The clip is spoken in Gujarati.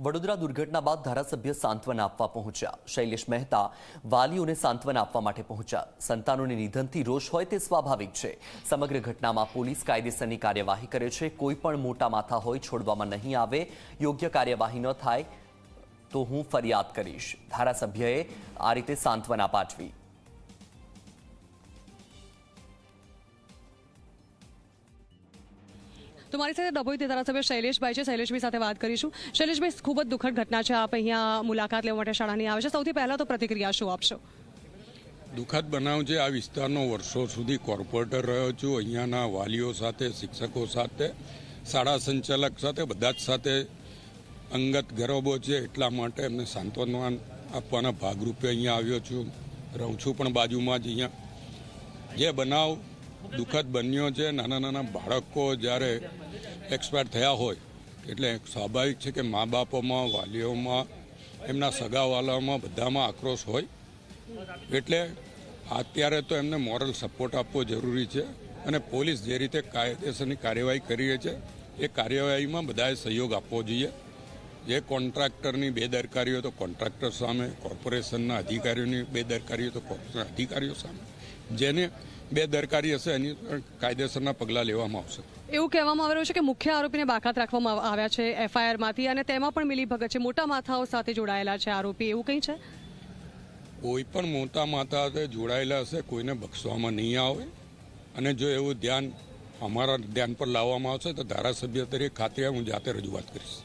વડોદરા દુર્ઘટના બાદ ધારાસભ્ય સાંત્વના આપવા પહોંચ્યા. શૈલેષ મહેતા વાલીઓને સાંત્વના આપવા માટે પહોંચ્યા. સંતાનોને નિધનથી રોષ હોય તે સ્વાભાવિક છે. સમગ્ર ઘટનામાં પોલીસ કાયદેસરની કાર્યવાહી કરે છે. કોઈ પણ મોટા માથા હોય છોડવામાં નહીં આવે. યોગ્ય કાર્યવાહી ન થાય તો હું ફરિયાદ કરીશ. ધારાસભ્યએ આ રીતે સાંત્વના પાઠવી. તો મારી સાથે ડભોઈથી ધારાસભ્ય શૈલેષભાઈ છે. શૈલેષભાઈ સાથે વાત કરીશું. શૈલેષભાઈ, ખૂબ જ દુઃખદ ઘટના છે. આપ અહીંયા મુલાકાત લેવા માટે શાળાની આવે છે. સૌથી પહેલા તો પ્રતિક્રિયા શું આપશો? દુઃખદ બનાવ છે, આ વિસ્તારનો વર્ષો સુધી કોર્પોરેટર રહ્યો છું. અહીંયાના વાલીઓ સાથે, શિક્ષકો સાથે, શાળા સંચાલક સાથે, બધા જ સાથે અંગત ગરબો છે. એટલા માટે એમને સાંત્વના આપવાના ભાગરૂપે અહીંયા આવ્યો છું. રહું છું પણ બાજુમાં જ અહીંયા. જે બનાવ દુઃખદ બન્યો છે. નાના નાના બાળકો જ્યારે એક્સપાયર થયા હોય, એટલે સ્વાભાવિક છે કે મા બાપોમાં, વાલીઓમાં, એમના સગાવાલાઓમાં બધામાં આક્રોશ હોય. એટલે અત્યારે તો એમને મોરલ સપોર્ટ આપવો જરૂરી છે અને પોલીસ જે રીતે કાયદેસરની કાર્યવાહી કરી રહી છે, એ કાર્યવાહીમાં બધાએ સહયોગ આપવો જોઈએ. જે કોન્ટ્રાક્ટરની બેદરકારી હોય તો કોન્ટ્રાક્ટર સામે, કોર્પોરેશનના અધિકારીઓની બેદરકારી હોય તો કોર્પોરેશન અધિકારીઓ સામે. જેને બેદરકારી હશે એની કાયદેસરના પગલાં લેવામાં આવશે. એવું કહેવામાં આવી રહ્યું છે કે મુખ્ય આરોપીને બાકાત રાખવામાં આવ્યા છે એફઆઈઆરમાંથી અને તેમાં પણ મિલીભગત છે. મોટા માથાઓ સાથે જોડાયેલા છે આરોપી. એવું કંઈ છે? કોઈ પણ મોટા માથા સાથે જોડાયેલા હશે કોઈને બક્ષવામાં નહીં આવે. અને જો એવું ધ્યાન અમારા ધ્યાન પર લાવવામાં આવશે તો ધારાસભ્ય તરીકે ખાતે હું જાતે રજૂઆત કરીશ.